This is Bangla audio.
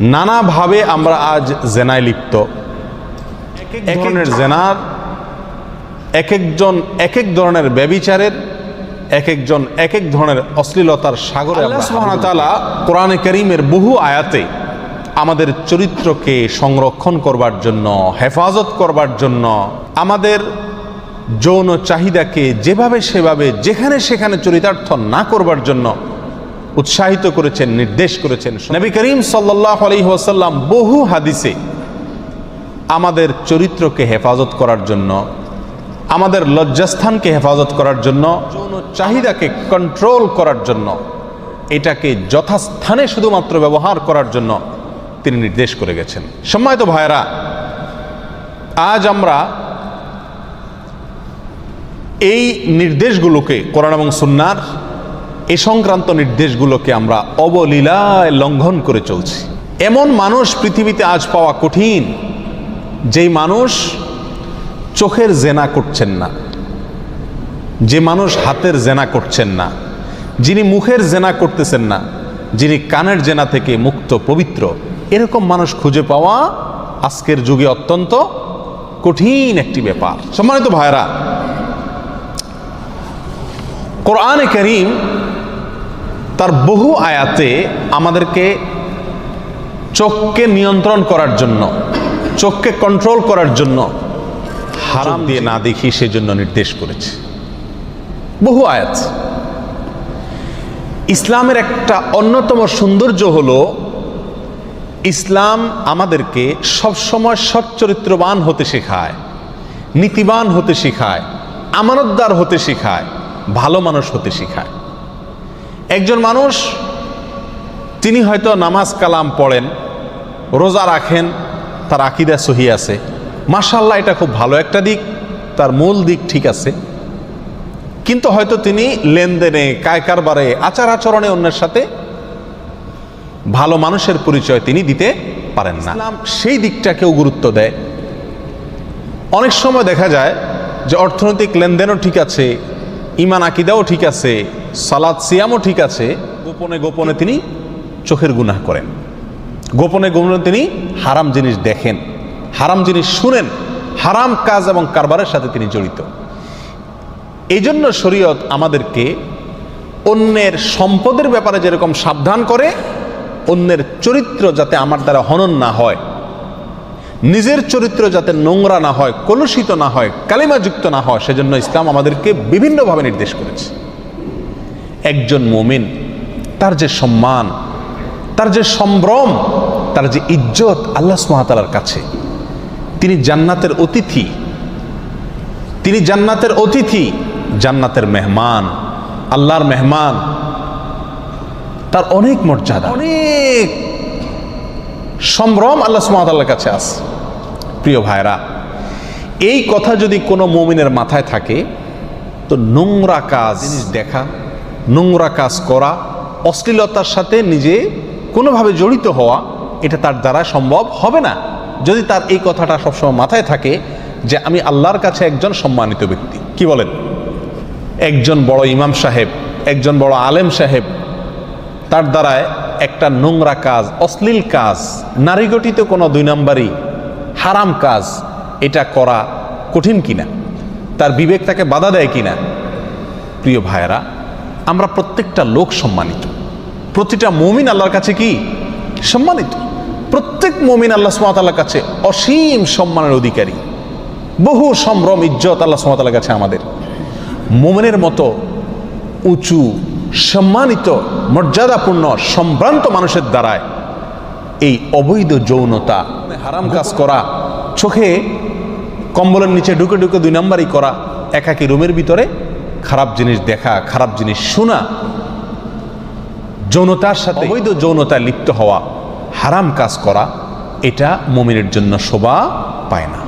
নানাভাবে আমরা আজ জেনায় লিপ্ত। এক ধরনের জেনার এক একজন এক এক ধরনের ব্যবিচারের এক একজন এক এক ধরনের অশ্লীলতার সাগরে ওয়া কোরআনে করিমের বহু আয়াতে আমাদের চরিত্রকে সংরক্ষণ করবার জন্য হেফাজত করবার জন্য আমাদের যৌন চাহিদাকে যেভাবে সেভাবে যেখানে সেখানে চরিতার্থ না করবার জন্য উৎসাহিত করেছেন, নির্দেশ করেছেন। নবী করিম সাল্লাহ আলহি ওয়াসাল্লাম বহু হাদিসে আমাদের চরিত্রকে হেফাজত করার জন্য, আমাদের লজ্জাস্থানকে হেফাজত করার জন্য, যৌন চাহিদাকে কন্ট্রোল করার জন্য, এটাকে যথাস্থানে শুধুমাত্র ব্যবহার করার জন্য তিনি নির্দেশ করে গেছেন। সম্মানিত ভাইরা আজ আমরা এই নির্দেশগুলোকে কোরআন এবং সুন্নার এ সংক্রান্ত নির্দেশগুলোকে আমরা অবলীলায় লঙ্ঘন করে চলছি। এমন মানুষ পৃথিবীতে আজ পাওয়া কঠিন, যেই মানুষ চোখের জেনা করছেন না, যে মানুষ হাতের জেনা করছেন না, যিনি মুখের জেনা করতেছেন না, যিনি কানের জেনা থেকে মুক্ত, পবিত্র, এরকম মানুষ খুঁজে পাওয়া আজকের যুগে অত্যন্ত কঠিন একটি ব্যাপার। সম্মানিত ভাইরা কোরআনে করিম তার বহু আয়াতে আমাদেরকে চোখকে নিয়ন্ত্রণ করার জন্য চোখকে কন্ট্রোল করার জন্য হারাম দিয়ে না দেখি সেজন্য নির্দেশ করেছে। বহু আয়াত। ইসলামের একটা অন্যতম সৌন্দর্য হল ইসলাম আমাদেরকে সবসময় সচ্চরিত্রবান হতে শেখায় নীতিবান হতে শেখায় আমানতদার হতে শেখায় ভালো মানুষ হতে শেখায়। একজন মানুষ তিনি হয়তো নামাজ কালাম পড়েন রোজা রাখেন তার আকিদা সহি আছে। মাশাল্লাহ এটা খুব ভালো একটা দিক তার মূল দিক ঠিক আছে। কিন্তু হয়তো তিনি লেনদেনে কায় কারবারে আচার আচরণে অন্যের সাথে ভালো মানুষের পরিচয় তিনি দিতে পারেন না। সেই দিকটাকেও গুরুত্ব দেয়। অনেক সময় দেখা যায় যে অর্থনৈতিক লেনদেনও ঠিক আছে ইমান আকিদাও ঠিক আছে সালাদ সিয়ামও ঠিক আছে, গোপনে গোপনে তিনি চোখের গুনাহ করেন। গোপনে গোপনে তিনি হারাম জিনিস দেখেন, হারাম জিনিস শুনেন, হারাম কাজ এবং কারবারের সাথে তিনি জড়িত। এই জন্য শরীয়ত আমাদেরকে অন্যের সম্পদের ব্যাপারে যেরকম সাবধান করে, অন্যের চরিত্র যাতে আমার দ্বারা হনন না হয়, নিজের চরিত্র যাতে নোংরা না হয়, কলুষিত না হয়, কালিমাযুক্ত না হয়, সেজন্য ইসলাম আমাদেরকে বিভিন্নভাবে নির্দেশ করেছে। একজন মুমিন, তার যে সম্মান, তার যে সম্ভ্রম, তার যে ইজ্জত আল্লাহ সুহাতালার কাছে। তিনি জান্নাতের অতিথি। তিনি জান্নাতের অতিথি, জান্নাতের মেহমান, আল্লাহর মেহমান, তার অনেক মর্যাদা, অনেক সম্ভ্রম আল্লাহ সুমাতাল্লার কাছে আছে। প্রিয় ভাইরা এই কথা যদি কোনো মমিনের মাথায় থাকে, তো নোংরা কাজ, জিনিস দেখা নোংরা কাজ করা, অশ্লীলতার সাথে নিজে কোনোভাবে জড়িত হওয়া, এটা তার দ্বারা সম্ভব হবে না। যদি তার এই কথাটা সবসময় মাথায় থাকে যে আমি আল্লাহর কাছে একজন সম্মানিত ব্যক্তি, কি বলেন? একজন বড় ইমাম সাহেব, একজন বড় আলেম সাহেব, তার দ্বারায় একটা নোংরা কাজ, অশ্লীল কাজ, নারী গঠিত কোনো দুই নম্বরই হারাম কাজ, এটা করা কঠিন কিনা? তার বিবেক তাকে বাধা দেয় কিনা? প্রিয় ভাইয়েরা আমরা প্রত্যেকটা লোক সম্মানিত। প্রতিটা মমিন আল্লাহর কাছে কি? সম্মানিত। প্রত্যেক মমিন আল্লাহ সুমাতাল্লার কাছে অসীম সম্মানের অধিকারী। বহু সম্ভ্রম, ইজ্জত আল্লাহ সুমাতাল্লার কাছে আমাদের। মোমেনের মতো উঁচু, সম্মানিত, মর্যাদাপূর্ণ, সম্ভ্রান্ত মানুষের দ্বারায় এই অবৈধ যৌনতা, হারাম কাজ করা, চোখে কম্বলের নিচে ঢুকে ঢুকে দুই নম্বরই করা, একাকি রুমের ভিতরে খারাপ জিনিস দেখা খারাপ জিনিস শোনা যৌনতার সাথে অবৈধ যৌনতায় লিপ্ত হওয়া হারাম কাজ করা এটা মমিনের জন্য শোভা পায় না।